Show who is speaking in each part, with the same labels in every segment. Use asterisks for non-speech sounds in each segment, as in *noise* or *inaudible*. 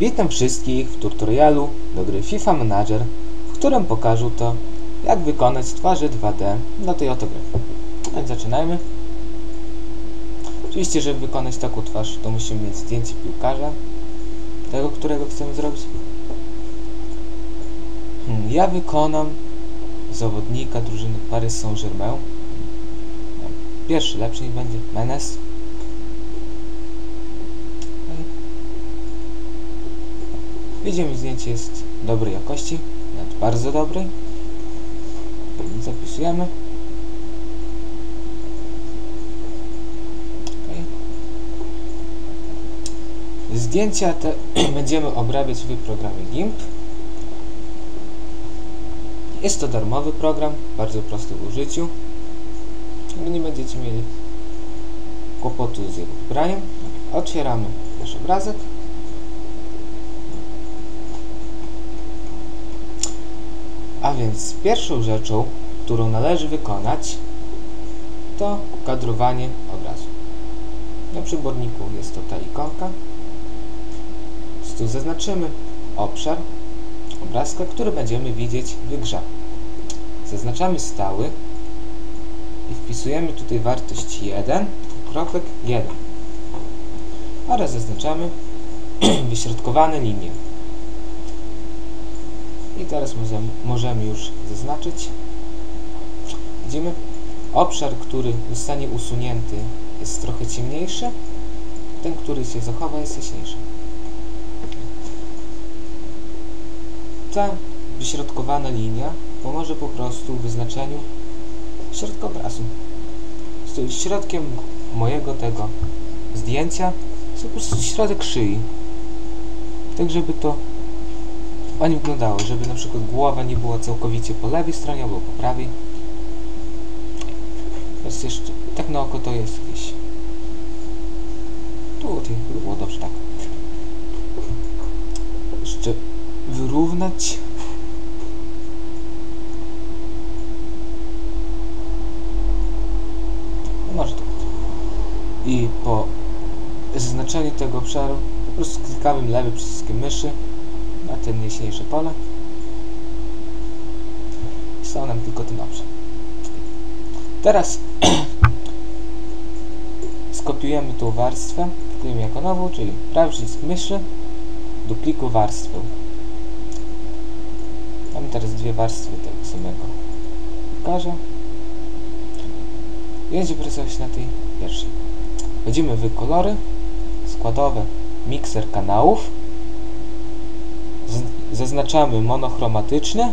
Speaker 1: Witam wszystkich w tutorialu do gry FIFA Manager, w którym pokażę to, jak wykonać twarze 2D do tej oto gry. A Więc zaczynajmy. Oczywiście, żeby wykonać taką twarz, to musimy mieć zdjęcie piłkarza, tego, którego chcemy zrobić. Hmm, ja wykonam zawodnika drużyny Paris Saint-Germain. Pierwszy lepszy niech będzie Menes. Widzimy, zdjęcie jest dobrej jakości, nawet bardzo dobrej. Zapisujemy. Okay. Zdjęcia te *clears throat* będziemy obrabiać w programie GIMP. Jest to darmowy program, bardzo prosty w użyciu. Nie będziecie mieli kłopotu z jego wybraniem. Otwieramy nasz obrazek. A więc pierwszą rzeczą, którą należy wykonać, to kadrowanie obrazu. Na przyborniku jest to ta ikonka. Tu zaznaczymy obszar obrazka, który będziemy widzieć w grze. Zaznaczamy stały i wpisujemy tutaj wartość 1.1 oraz zaznaczamy *clears throat* wyśrodkowane linie. I teraz możemy, już zaznaczyć. Widzimy, obszar, który zostanie usunięty jest trochę ciemniejszy, ten, który się zachowa jest jaśniejszy. Ta wyśrodkowana linia pomoże po prostu w wyznaczeniu środka obrazu. Środkiem mojego tego zdjęcia jest po prostu środek szyi. Tak, żeby to ładnie wyglądało, żeby na przykład głowa nie była całkowicie po lewej stronie, albo po prawej. Jest jeszcze, tak na oko to jest gdzieś. Tutaj by było dobrze, tak. Jeszcze wyrównać. No może tak. I po zaznaczeniu tego obszaru po prostu klikamy lewym przyciskiem myszy na ten jaśniejsze pole. Został nam tylko ten obszar. Teraz *clears throat* skopiujemy tą warstwę, wklejemy jako nową, czyli prawy przycisk myszy, do pliku warstwę. Mamy teraz dwie warstwy tego samego piłkarza. I będziemy pracować na tej pierwszej. Wchodzimy w kolory, składowe, mikser kanałów zaznaczamy monochromatyczne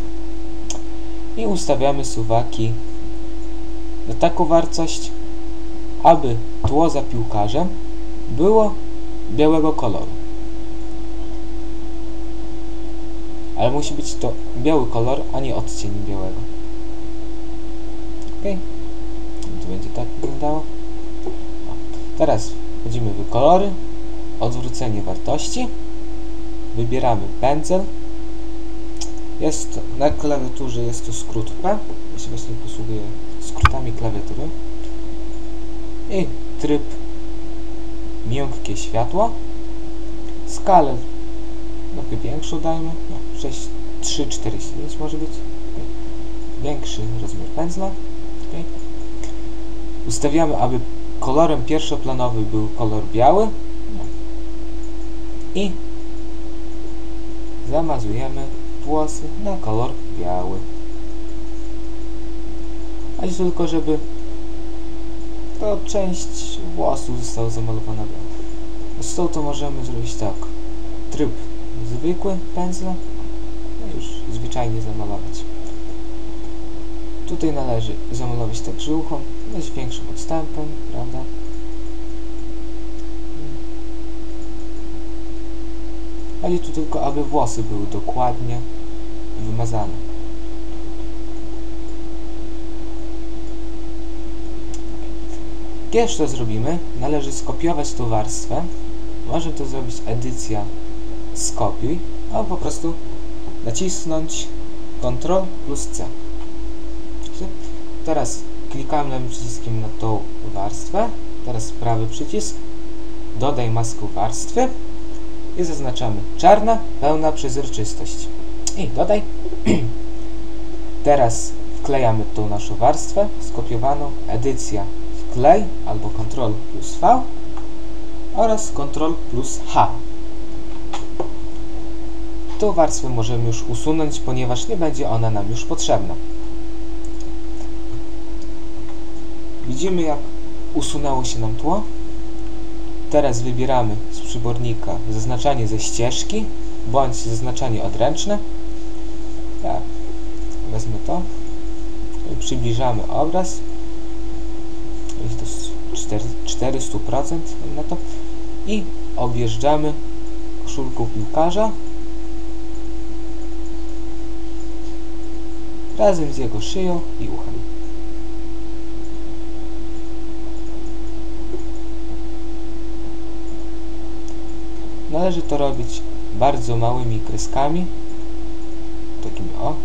Speaker 1: i ustawiamy suwaki na taką wartość, aby tło za piłkarzem było białego koloru. Ale musi być to biały kolor, a nie odcień białego. Ok. To będzie tak wyglądało. Teraz wchodzimy w kolory, odwrócenie wartości wybieramy pędzel. Jest na klawiaturze jest to skrót P. Ja się właśnie posługuję skrótami klawiatury. I tryb miękkie światło. Skalę trochę większą dajmy. No, 6, 3, 4, 9 może być. Większy rozmiar pędzla. Okay. Ustawiamy, aby kolorem pierwszoplanowym był kolor biały. No. I zamazujemy włosy na kolor biały. A jest tylko, żeby to część włosów została zamalowana biało. Z tą to możemy zrobić tak. Tryb zwykły pędzla. No już zwyczajnie zamalować. Tutaj należy zamalować tak żyłką, dość większym odstępem, prawda? Chodzi tu tylko, aby włosy były dokładnie wymazane. Kiedy to zrobimy, należy skopiować tą warstwę. Możemy to zrobić edycja skopiuj, albo po prostu nacisnąć Ctrl plus C. Teraz klikamy lewym przyciskiem na tą warstwę. Teraz prawy przycisk. Dodaj maskę warstwy i zaznaczamy czarna, pełna przezroczystość. I dodaj. *clears throat* Teraz wklejamy tą naszą warstwę skopiowaną, edycja wklej albo Ctrl plus V oraz Ctrl plus H. Tą warstwę możemy już usunąć, ponieważ nie będzie ona nam już potrzebna. Widzimy jak usunęło się nam tło. Teraz wybieramy z przybornika zaznaczanie ze ścieżki bądź zaznaczanie odręczne. Ja wezmę to. Przybliżamy obraz. Jest to 400% na to. I objeżdżamy koszulką piłkarza razem z jego szyją i uchem. Należy to robić bardzo małymi kreskami, takimi o.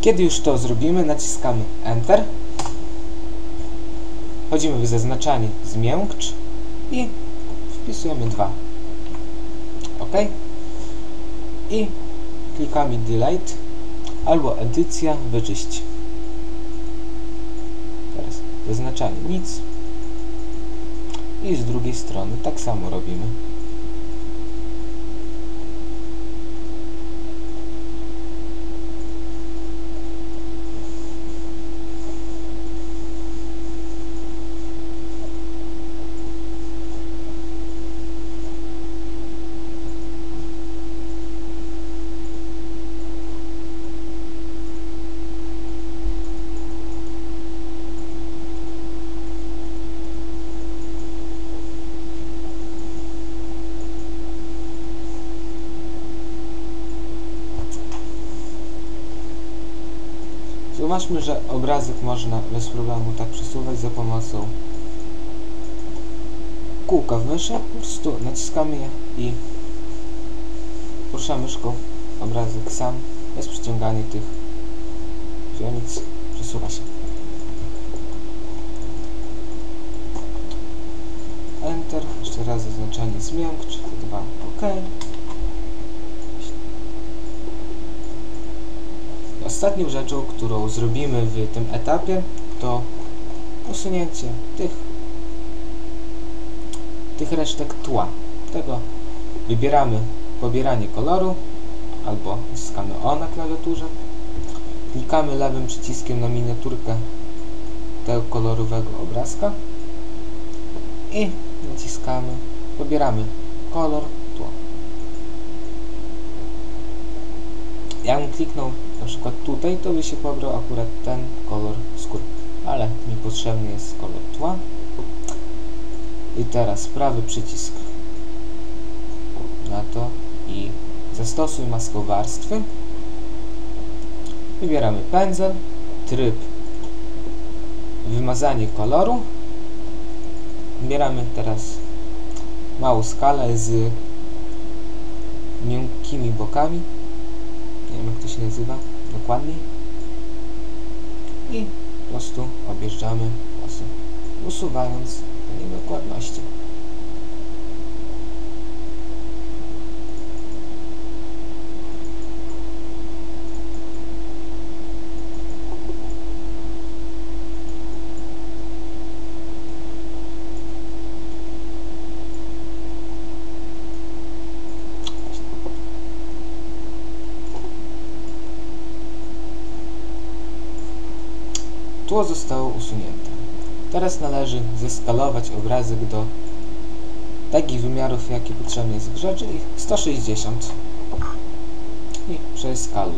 Speaker 1: Kiedy już to zrobimy, naciskamy Enter. Wchodzimy w zaznaczanie zmiękcz i wpisujemy 2. OK. I klikamy Delete albo edycja wyczyść. Teraz zaznaczanie nic. I z drugiej strony tak samo robimy. Zauważmy, że obrazek można bez problemu tak przesuwać za pomocą kółka w myszy. Po prostu naciskamy je i poruszamy myszką. Obrazek sam, bez przyciągania tych źrenic, przesuwa się. Enter, jeszcze raz zaznaczenie zmiękcz, dwa OK. Ostatnią rzeczą, którą zrobimy w tym etapie, to usunięcie tych, tych resztek tła. Tego wybieramy pobieranie koloru albo naciskamy O na klawiaturze. Klikamy lewym przyciskiem na miniaturkę tego kolorowego obrazka i naciskamy, pobieramy kolor tło. Ja bym kliknął na przykład tutaj, to by się pobrał akurat ten kolor skóry. Ale mi potrzebny jest kolor tła. I teraz prawy przycisk na to i zastosuj maskę warstwy. Wybieramy pędzel, tryb wymazanie koloru. Wybieramy teraz małą skalę z miękkimi bokami nie wiem jak to się nazywa dokładniej i po prostu objeżdżamy włosy, usuwając te niedokładności. Tło zostało usunięte. Teraz należy zeskalować obrazek do takich wymiarów, jakie potrzebne jest w grze, czyli 160 i przeskaluj.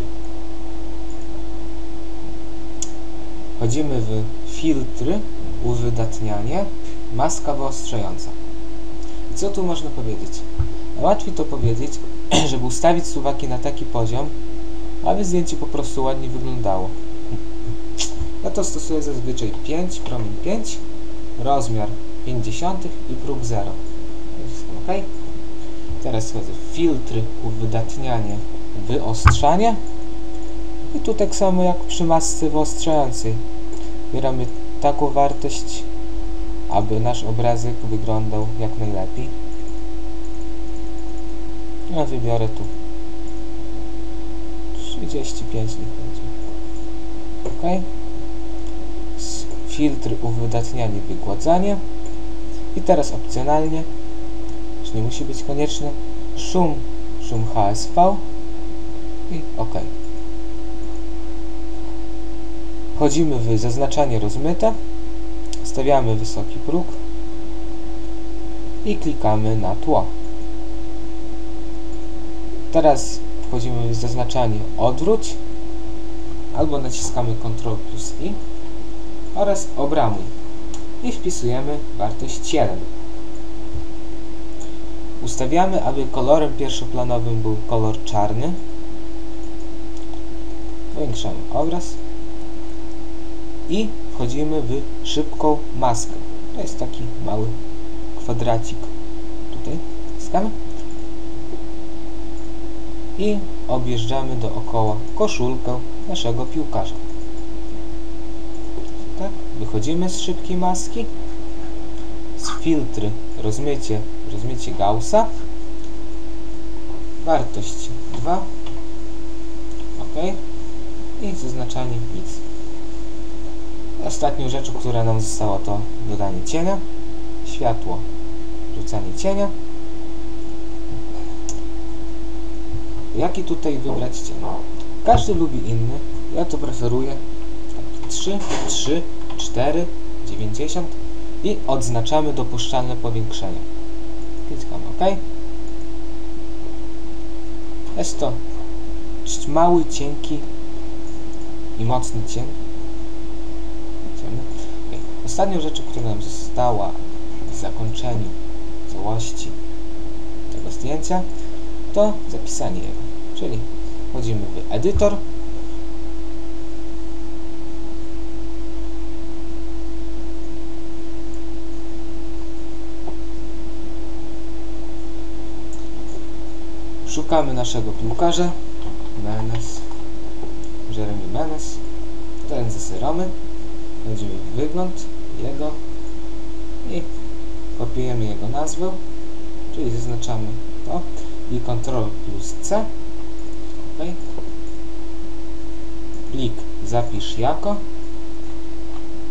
Speaker 1: Wchodzimy w filtry, uwydatnianie, maska wyostrzająca. I co tu można powiedzieć? Łatwiej to powiedzieć, *clears throat* żeby ustawić suwaki na taki poziom, aby zdjęcie po prostu ładnie wyglądało. Ja to stosuję zazwyczaj 5, promień 5, rozmiar 50 i próg 0. ok? Teraz wchodzę w filtry, uwydatnianie, wyostrzanie. I tu tak samo jak przy masce wyostrzającej. Wybieramy taką wartość, aby nasz obrazek wyglądał jak najlepiej. Ja wybiorę tu 35 niech będzie. Ok. Filtry uwydatnianie, wygładzanie. I teraz opcjonalnie, już nie musi być konieczne, szum, szum HSV i OK. Wchodzimy w zaznaczanie rozmyte, stawiamy wysoki próg i klikamy na tło. Teraz wchodzimy w zaznaczanie odwróć albo naciskamy Ctrl plus I oraz obramuj i wpisujemy wartość 7. Ustawiamy, aby kolorem pierwszoplanowym był kolor czarny. Powiększamy obraz i wchodzimy w szybką maskę. To jest taki mały kwadracik. Tutaj naciskamy i objeżdżamy dookoła koszulkę naszego piłkarza. Wychodzimy z szybkiej maski, z filtry. Rozmycie, rozmycie Gaussa, wartość 2, ok, i zaznaczanie nic. Ostatnią rzeczą, która nam została to dodanie cienia, światło, rzucanie cienia. Jaki tutaj wybrać cień? Każdy lubi inny. Ja to preferuję. 3, 3, 4, 90 i odznaczamy dopuszczalne powiększenie. Klikamy OK. Jest to mały, cienki i mocny cień. Ciemny. Ok. Ostatnią rzeczą, która nam została w zakończeniu całości tego zdjęcia, to zapisanie jego. Czyli wchodzimy w edytor. Szukamy naszego piłkarza. Menes. Jeremy Menes. Ten zasyromy. Wchodzimy w wygląd jego i kopiujemy jego nazwę, czyli zaznaczamy to i Ctrl plus C. Plik zapisz jako.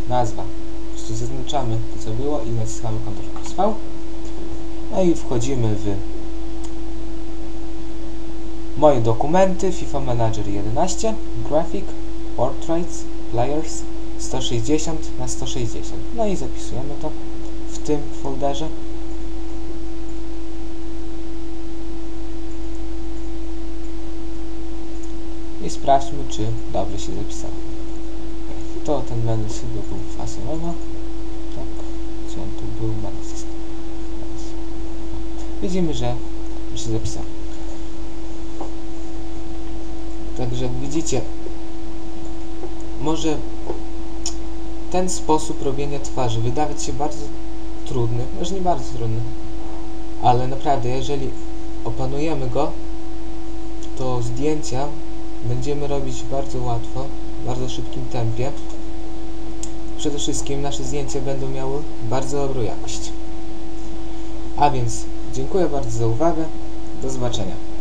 Speaker 1: Nazwa. Po prostu zaznaczamy to co było i naciskamy Ctrl plus V. No i wchodzimy w moje dokumenty FIFA Manager 11 Graphic Portraits Players 160 na 160 no i zapisujemy to w tym folderze i sprawdźmy, czy dobrze się zapisało. To ten menu chyba był fasonowa. Tak, czy on tu był Widzimy, że się zapisało. Także widzicie, może ten sposób robienia twarzy wydawać się bardzo trudny, może nie bardzo trudny, ale naprawdę, jeżeli opanujemy go, to zdjęcia będziemy robić bardzo łatwo, w bardzo szybkim tempie. Przede wszystkim nasze zdjęcia będą miały bardzo dobrą jakość. A więc dziękuję bardzo za uwagę. Do zobaczenia.